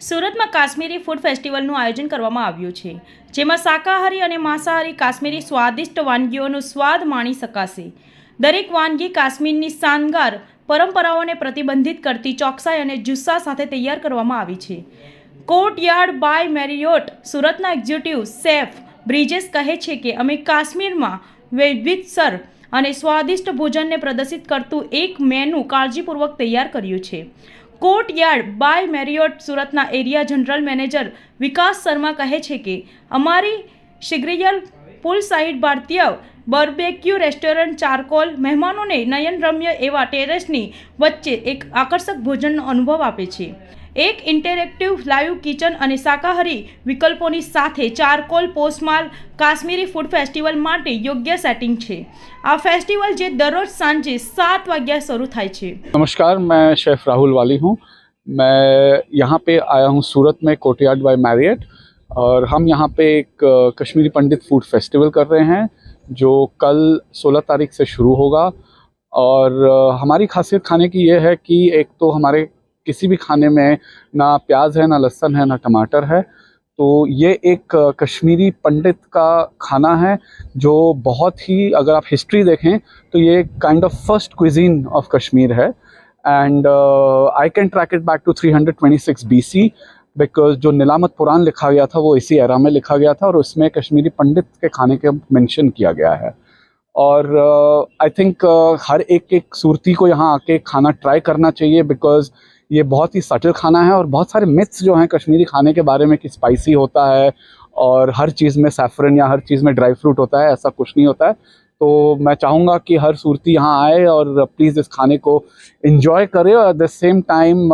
સુરતમાં કાશ્મીરી ફૂડ ફેસ્ટિવલનું આયોજન કરવામાં આવ્યું છે, જેમાં શાકાહારી અને માંસાહારી કાશ્મીરી સ્વાદિષ્ટ વાનગીઓનો સ્વાદ માણી શકાશે. દરેક વાનગી કાશ્મીરની શાનદાર પરંપરાઓને પ્રતિબંધિત કરતી ચોકસાઈ અને જુસ્સા સાથે તૈયાર કરવામાં આવી છે. કોર્ટયાર્ડ બાય મેરિયોટ, સુરતના એક્ઝિક્યુટિવ શેફ બ્રિજેશ કહે છે કે, અમે કાશ્મીરમાં વૈવિધ્યસર અને સ્વાદિષ્ટ ભોજનને પ્રદર્શિત કરતું એક મેનુ કાળજીપૂર્વક તૈયાર કર્યું છે. કોર્ટયાર્ડ બાય મેરિયોટ સુરતના area general manager Vikas Sharma કહે છે કે, અમારી શિગ્રિયલ પુલ સાઇડ ભારતીય બર્બેક્યુ રેસ્ટોરન્ટ ચારકોલ મહેમાનોને નયનરમ્ય એવા ટેરેસની વચ્ચે એક આકર્ષક ભોજનનો અનુભવ આપે છે. એક ઇન્ટરેક્ટિવ લાઈવ કિચન અને શાકાહારી વિકલ્પોની સાથે ચારકોલ પોસ્ટમાલ કાશ્મીરી ફૂડ ફેસ્ટિવલ માટે યોગ્ય સેટિંગ છે આ ફેસ્ટિવલ જે દરરોજ સાંજે સાત વાગ્યા શરૂ થાય છે नमस्कार मैं शेफ़ राहुल वाली हूँ मैं यहाँ पे आया हूँ सूरत में कोटियाड बाय मैरियट और हम यहाँ पे एक अ, कश्मीरी पंडित फूड फेस्टिवल कर रहे हैं जो कल 16 तारीख से शुरू होगा और अ, हमारी खासियत खाने की ये है कि एक तो हमारे किसी भी खाने में ना प्याज है ना लहसुन है ना टमाटर है तो ये एक कश्मीरी पंडित का खाना है जो बहुत ही अगर आप हिस्ट्री देखें तो ये kind of first cuisine of Kashmir है। And I can track it back to 326 BC because जो नीलामत पुराण लिखा गया था वो इसी एरा में लिखा गया था और उसमें कश्मीरी पंडित के खाने के मेंशन किया गया है। और आई uh, थिंक uh, हर एक एक सूरती को यहाँ आके खाना ट्राई करना चाहिए बिकॉज़ ये बहुत ही सटल खाना है और बहुत सारे मिथ्स जो हैं कश्मीरी खाने के बारे में कि स्पाइसी होता है और हर चीज़ में सैफरन या हर चीज़ में ड्राई फ्रूट होता है ऐसा कुछ नहीं होता है। तो मैं चाहूँगा कि हर सूरती यहाँ आए और प्लीज़ इस खाने को इन्जॉय करे और at the same time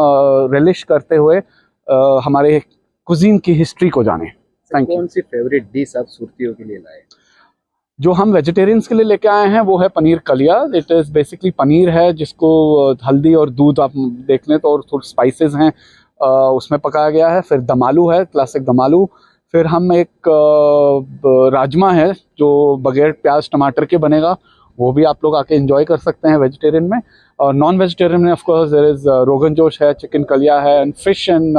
relish करते हुए अ, हमारे कुजीन की हिस्ट्री को जाने। Thank you. कौन सी फेवरेट डिश आप सुरतियों के लिए लाए? जो हम वेजिटेरियंस के लिए लेके आए हैं, वो है पनीर कलिया। इट इज़ बेसिकली पनीर है, जिसको हल्दी और दूध आप देख लें तो और थोड़े स्पाइसेस हैं। उसमें पकाया गया है। फिर दमालू है क्लासिक दमालू। फिर हम एक राजमा है, जो बगैर प्याज, टमाटर के बनेगा। वो भी आप लोग आके इन्जॉय कर सकते हैं वेजिटेरियन में। और नॉन वेजिटेरियन में of course there is rogan josh है चिकन कलिया है and fish and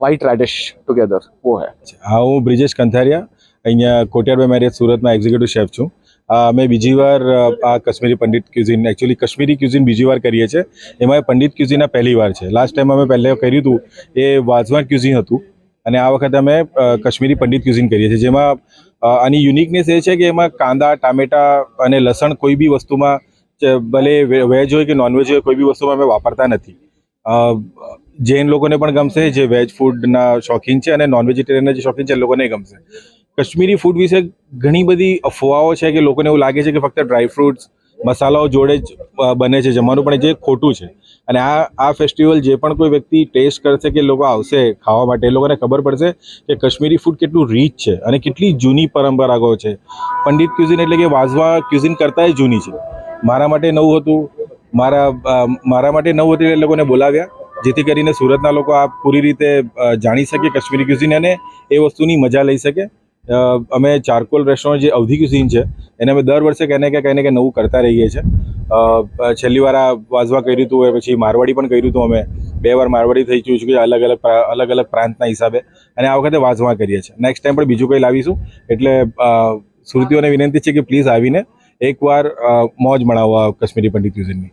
white radish together वो है। अच्छा, हाँ ब्रिजेश कंथेरिया। અહીંયા કોટિયાર બાય સુરતના એક્ઝિક્યુટિવ શેફ છું. અમે બીજી વાર આ Kashmiri Pandit cuisine actually Kashmiri cuisine બીજી વાર કરીએ છીએ. એમાં પંડિત ક્યુઝિન આ પહેલી વાર છે. લાસ્ટ ટાઈમ અમે પહેલે કર્યું હતું, એ વાઝવાન ક્યુઝિન હતું. અને આ વખતે અમે કશ્મીરી પંડિત ક્યુઝિન કરીએ છીએ. જેમાં આની યુનિકનેસ એ છે કે એમાં કાંદા, ટામેટા અને લસણ કોઈ બી વસ્તુમાં ભલે વેજ હોય કે નોનવેજ હોય, કોઈ બી વસ્તુમાં અમે વાપરતા નથી. જૈન લોકોને પણ ગમશે, જે વેજ ફૂડના શોખીન છે અને નોન વેજીટેરિયનના જે શોખીન છે, એ લોકોને ગમશે. કાશ્મીરી ફૂડ વિશે ઘણી બધી અફવાઓ છે કે લોકોને એવું લાગે છે કે ફક્ત ડ્રાય ફ્રૂટ્સ મસાલાઓ જોડે જ બને છે, જમવાનું પણ જે ખોટું છે. અને આ આ ફેસ્ટિવલ જે પણ કોઈ વ્યક્તિ ટેસ્ટ કરશે કે લોકો આવશે ખાવા માટે, એ લોકોને ખબર પડશે કે કશ્મીરી ફૂડ કેટલું રીચ છે અને કેટલી જૂની પરંપરાઓ છે. પંડિત ક્યુઝિન એટલે કે વાઝવા ક્યુઝિન કરતાંય જૂની છે. મારા માટે નવું હતું, મારા મારા માટે નવું હતું એ લોકોને બોલાવ્યા, જેથી કરીને સુરતના લોકો આ પૂરી રીતે જાણી શકે કશ્મીરી ક્યુઝિન અને એ વસ્તુની મજા લઈ શકે. અમે ચારકોલ રેસ્ટોરન્ટ જે અવધિ ક્યુઝિન છે, એને અમે દર વર્ષે કહીને કે કહીને કે નવું કરતા રહીએ છીએ. છેલ્લી વાર આ વાઝવા કર્યું હતું પછી મારવાડી પણ કર્યું હતું અમે. બે વાર મારવાડી થઈ ચૂક્યું છે, અલગ અલગ અલગ અલગ પ્રાંતના હિસાબે. અને આ વખતે વાઝવા કરીએ છીએ. નેક્સ્ટ ટાઈમ પણ બીજું કંઈ લાવીશું. એટલે સુરતીઓને વિનંતી છે કે પ્લીઝ આવીને એકવાર મોજ મણાવો આ કાશ્મીરી પંડિત ક્યુઝિનની